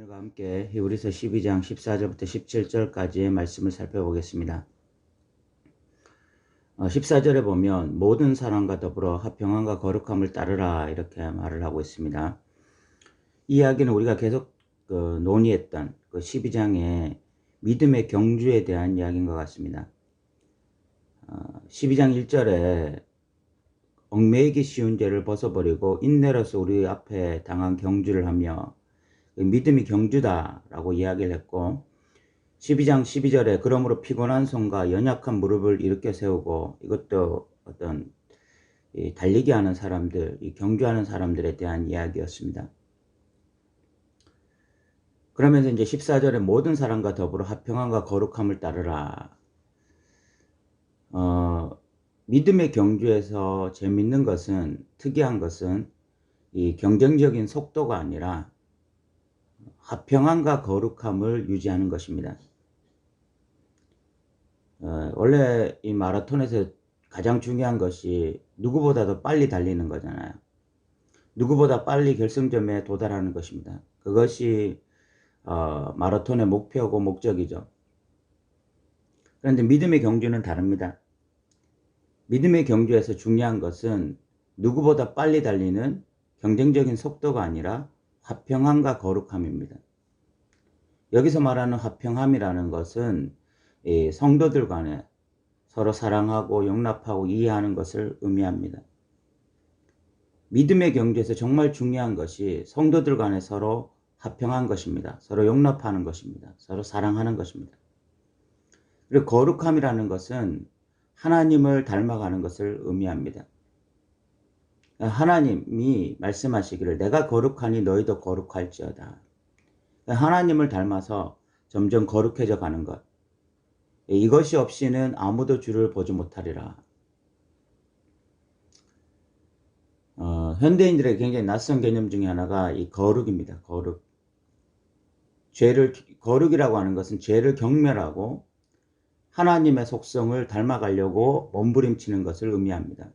오늘과 함께 히브리서 12장 14절부터 17절까지의 말씀을 살펴보겠습니다. 14절에 보면 모든 사람과 더불어 화평함과 거룩함을 따르라 이렇게 말을 하고 있습니다. 이 이야기는 우리가 계속 그 논의했던 그 12장의 믿음의 경주에 대한 이야기인 것 같습니다. 12장 1절에 얽매이기 쉬운 죄를 벗어버리고 인내로서 우리 앞에 당한 경주를 하며 그 믿음이 경주다라고 이야기를 했고 12장 12절에 그러므로 피곤한 손과 연약한 무릎을 일으켜 세우고 이것도 어떤 달리기 하는 사람들, 경주하는 사람들에 대한 이야기였습니다. 그러면서 이제 14절에 모든 사람과 더불어 화평함과 거룩함을 따르라. 어, 믿음의 경주에서 재밌는 것은, 특이한 것은 이 경쟁적인 속도가 아니라 화평함과 거룩함을 유지하는 것입니다. 어, 원래 이 마라톤에서 가장 중요한 것이 누구보다도 빨리 달리는 거잖아요. 누구보다 빨리 결승점에 도달하는 것입니다. 그것이 어, 마라톤의 목표고 목적이죠. 그런데 믿음의 경주는 다릅니다. 믿음의 경주에서 중요한 것은 누구보다 빨리 달리는 경쟁적인 속도가 아니라 화평함과 거룩함입니다. 여기서 말하는 화평함이라는 것은 성도들 간에 서로 사랑하고 용납하고 이해하는 것을 의미합니다. 믿음의 경주에서 정말 중요한 것이 성도들 간에 서로 화평한 것입니다. 서로 용납하는 것입니다. 서로 사랑하는 것입니다. 그리고 거룩함이라는 것은 하나님을 닮아가는 것을 의미합니다. 하나님이 말씀하시기를 내가 거룩하니 너희도 거룩할지어다. 하나님을 닮아서 점점 거룩해져 가는 것. 이것이 없이는 아무도 주를 보지 못하리라. 어, 현대인들에게 굉장히 낯선 개념 중에 하나가 이 거룩입니다. 거룩. 죄를, 거룩이라고 하는 것은 죄를 경멸하고 하나님의 속성을 닮아가려고 몸부림치는 것을 의미합니다.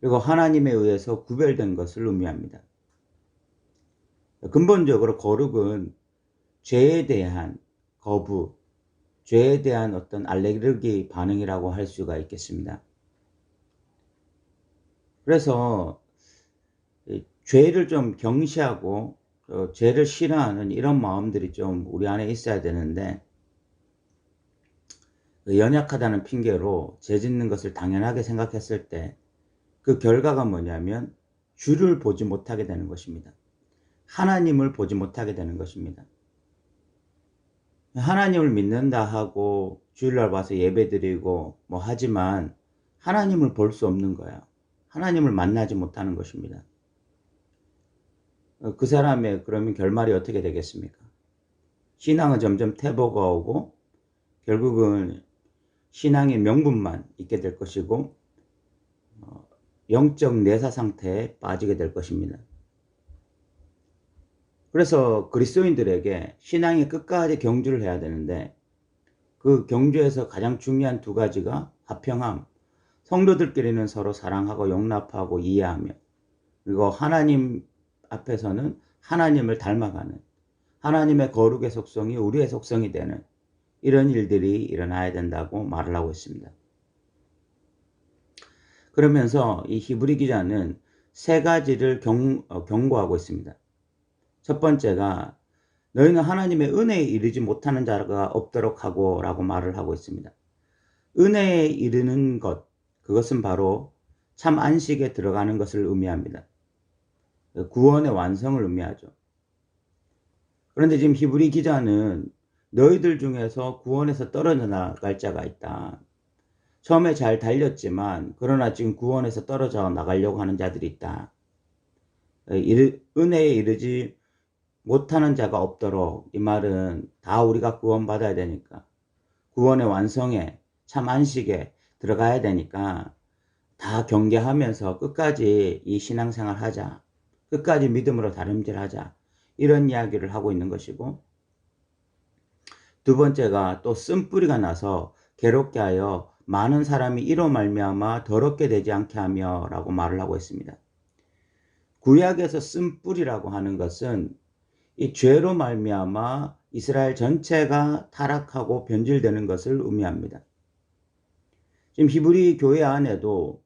그리고 하나님에 의해서 구별된 것을 의미합니다. 근본적으로 거룩은 죄에 대한 거부, 죄에 대한 어떤 알레르기 반응이라고 할 수가 있겠습니다. 그래서 죄를 좀 경시하고 어, 죄를 싫어하는 이런 마음들이 좀 우리 안에 있어야 되는데 그 연약하다는 핑계로 죄 짓는 것을 당연하게 생각했을 때 그 결과가 뭐냐면 주를 보지 못하게 되는 것입니다. 하나님을 보지 못하게 되는 것입니다. 하나님을 믿는다 하고 주일날 와서 예배 드리고 뭐 하지만 하나님을 볼 수 없는 거야. 하나님을 만나지 못하는 것입니다. 그 사람의 그러면 결말이 어떻게 되겠습니까? 신앙은 점점 태보가 오고 결국은 신앙의 명분만 있게 될 것이고 어, 영적 내사 상태에 빠지게 될 것입니다. 그래서 그리스도인들에게 신앙의 끝까지 경주를 해야 되는데 그 경주에서 가장 중요한 두 가지가 화평함, 성도들끼리는 서로 사랑하고 용납하고 이해하며 그리고 하나님 앞에서는 하나님을 닮아가는 하나님의 거룩의 속성이 우리의 속성이 되는 이런 일들이 일어나야 된다고 말을 하고 있습니다. 그러면서 이 히브리 기자는 세 가지를 경, 어, 경고하고 있습니다. 첫 번째가 너희는 하나님의 은혜에 이르지 못하는 자가 없도록 하고 라고 말을 하고 있습니다. 은혜에 이르는 것, 그것은 바로 참 안식에 들어가는 것을 의미합니다. 구원의 완성을 의미하죠. 그런데 지금 히브리 기자는 너희들 중에서 구원에서 떨어져 나갈 자가 있다. 처음에 잘 달렸지만 그러나 지금 구원에서 떨어져 나가려고 하는 자들이 있다. 은혜에 이르지 못하는 자가 없도록 이 말은 다 우리가 구원받아야 되니까 구원의 완성에 참 안식에 들어가야 되니까 다 경계하면서 끝까지 이 신앙생활 하자. 끝까지 믿음으로 다름질하자. 이런 이야기를 하고 있는 것이고 두 번째가 또 쓴뿌리가 나서 괴롭게 하여 많은 사람이 이로 말미암아 더럽게 되지 않게 하며 라고 말을 하고 있습니다. 구약에서 쓴뿌리라고 하는 것은 이 죄로 말미암아 이스라엘 전체가 타락하고 변질되는 것을 의미합니다. 지금 히브리 교회 안에도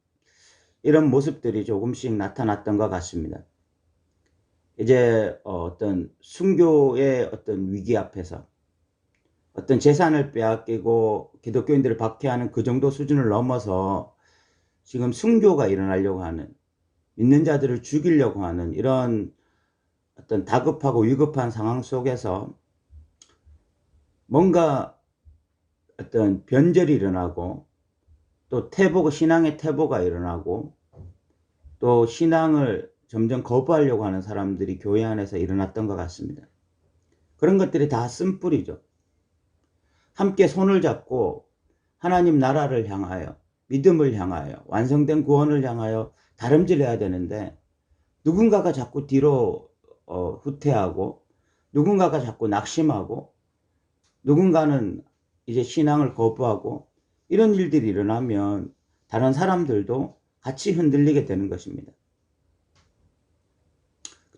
이런 모습들이 조금씩 나타났던 것 같습니다. 이제 어떤 순교의 어떤 위기 앞에서 어떤 재산을 빼앗기고 기독교인들을 박해하는 그 정도 수준을 넘어서 지금 순교가 일어나려고 하는 믿는 자들을 죽이려고 하는 이런 어떤 다급하고 위급한 상황 속에서 뭔가 어떤 변절이 일어나고 또 태보, 신앙의 태보가 일어나고 또 신앙을 점점 거부하려고 하는 사람들이 교회 안에서 일어났던 것 같습니다. 그런 것들이 다 쓴뿌리죠. 함께 손을 잡고 하나님 나라를 향하여 믿음을 향하여 완성된 구원을 향하여 다름질해야 되는데 누군가가 자꾸 뒤로 어, 후퇴하고 누군가가 자꾸 낙심하고 누군가는 이제 신앙을 거부하고 이런 일들이 일어나면 다른 사람들도 같이 흔들리게 되는 것입니다.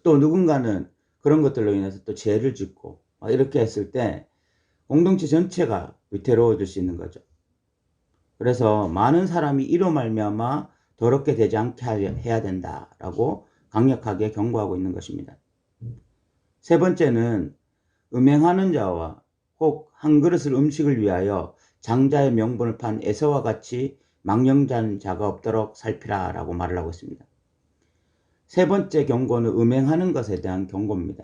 또 누군가는 그런 것들로 인해서 또 죄를 짓고 이렇게 했을 때 공동체 전체가 위태로워질 수 있는 거죠. 그래서 많은 사람이 이로 말미암아 더럽게 되지 않게 해야 된다라고 강력하게 경고하고 있는 것입니다. 세 번째는 음행하는 자와 혹 한 그릇을 음식을 위하여 장자의 명분을 판 에서와 같이 망령잔 자가 없도록 살피라 라고 말을 하고 있습니다. 세 번째 경고는 음행하는 것에 대한 경고입니다.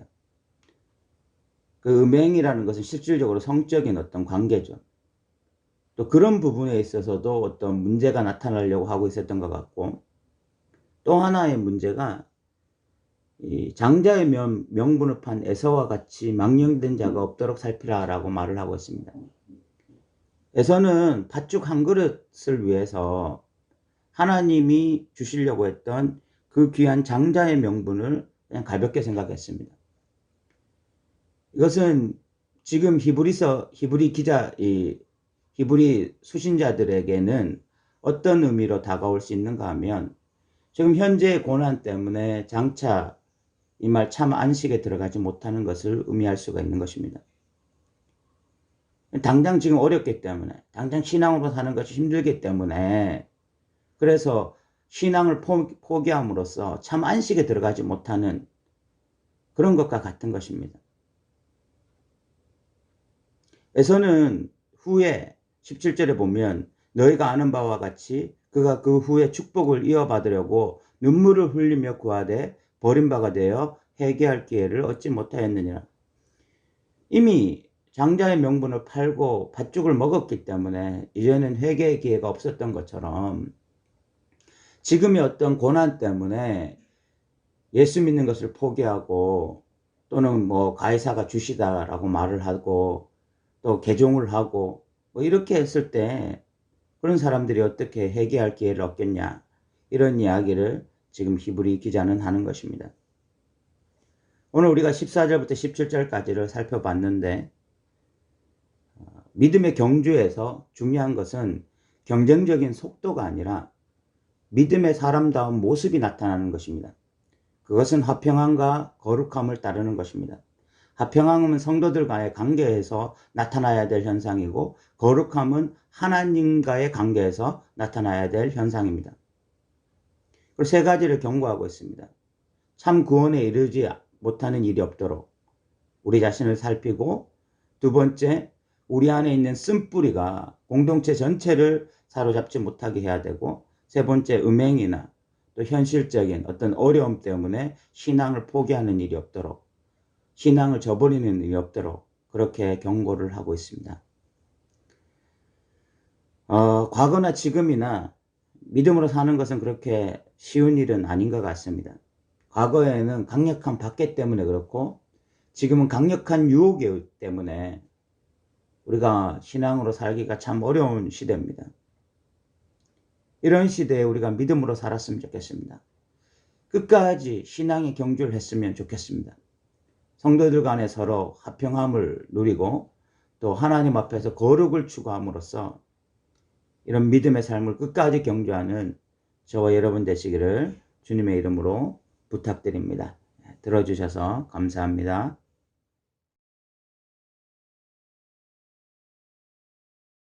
그 음행이라는 것은 실질적으로 성적인 어떤 관계죠. 또 그런 부분에 있어서도 어떤 문제가 나타나려고 하고 있었던 것 같고 또 하나의 문제가 이 장자의 명, 명분을 판 에서와 같이 망령된 자가 없도록 살피라라고 말을 하고 있습니다. 에서는 팥죽 한 그릇을 위해서 하나님이 주시려고 했던 그 귀한 장자의 명분을 그냥 가볍게 생각했습니다. 이것은 지금 히브리서 히브리 기자 이 히브리 수신자들에게는 어떤 의미로 다가올 수 있는가 하면 지금 현재의 고난 때문에 장차 이 말 참 안식에 들어가지 못하는 것을 의미할 수가 있는 것입니다. 당장 지금 어렵기 때문에 당장 신앙으로 사는 것이 힘들기 때문에 그래서 신앙을 포기함으로써 참 안식에 들어가지 못하는 그런 것과 같은 것입니다. 에서는 후에 17절에 보면 너희가 아는 바와 같이 그가 그 후에 축복을 이어받으려고 눈물을 흘리며 구하되 버림바가 되어 회개할 기회를 얻지 못하였느니라. 이미 장자의 명분을 팔고 팥죽을 먹었기 때문에 이제는 회개의 기회가 없었던 것처럼 지금의 어떤 고난 때문에 예수 믿는 것을 포기하고 또는 뭐 가해사가 주시다라고 말을 하고 또 개종을 하고 뭐 이렇게 했을 때 그런 사람들이 어떻게 회개할 기회를 얻겠냐 이런 이야기를 지금 히브리 기자는 하는 것입니다. 오늘 우리가 14절부터 17절까지를 살펴봤는데 어, 믿음의 경주에서 중요한 것은 경쟁적인 속도가 아니라 믿음의 사람다운 모습이 나타나는 것입니다. 그것은 화평함과 거룩함을 따르는 것입니다. 화평함은 성도들과의 관계에서 나타나야 될 현상이고 거룩함은 하나님과의 관계에서 나타나야 될 현상입니다. 그리고 세 가지를 경고하고 있습니다. 참 구원에 이르지 못하는 일이 없도록 우리 자신을 살피고 두 번째 우리 안에 있는 쓴뿌리가 공동체 전체를 사로잡지 못하게 해야 되고 세 번째 음행이나 또 현실적인 어떤 어려움 때문에 신앙을 포기하는 일이 없도록 신앙을 저버리는 일이 없도록 그렇게 경고를 하고 있습니다. 어, 과거나 지금이나 믿음으로 사는 것은 그렇게 쉬운 일은 아닌 것 같습니다. 과거에는 강력한 박해 때문에 그렇고 지금은 강력한 유혹 때문에 우리가 신앙으로 살기가 참 어려운 시대입니다. 이런 시대에 우리가 믿음으로 살았으면 좋겠습니다. 끝까지 신앙의 경주를 했으면 좋겠습니다. 성도들 간에 서로 화평함을 누리고 또 하나님 앞에서 거룩을 추구함으로써 이런 믿음의 삶을 끝까지 경주하는 저와 여러분 되시기를 주님의 이름으로 부탁드립니다. 들어주셔서 감사합니다.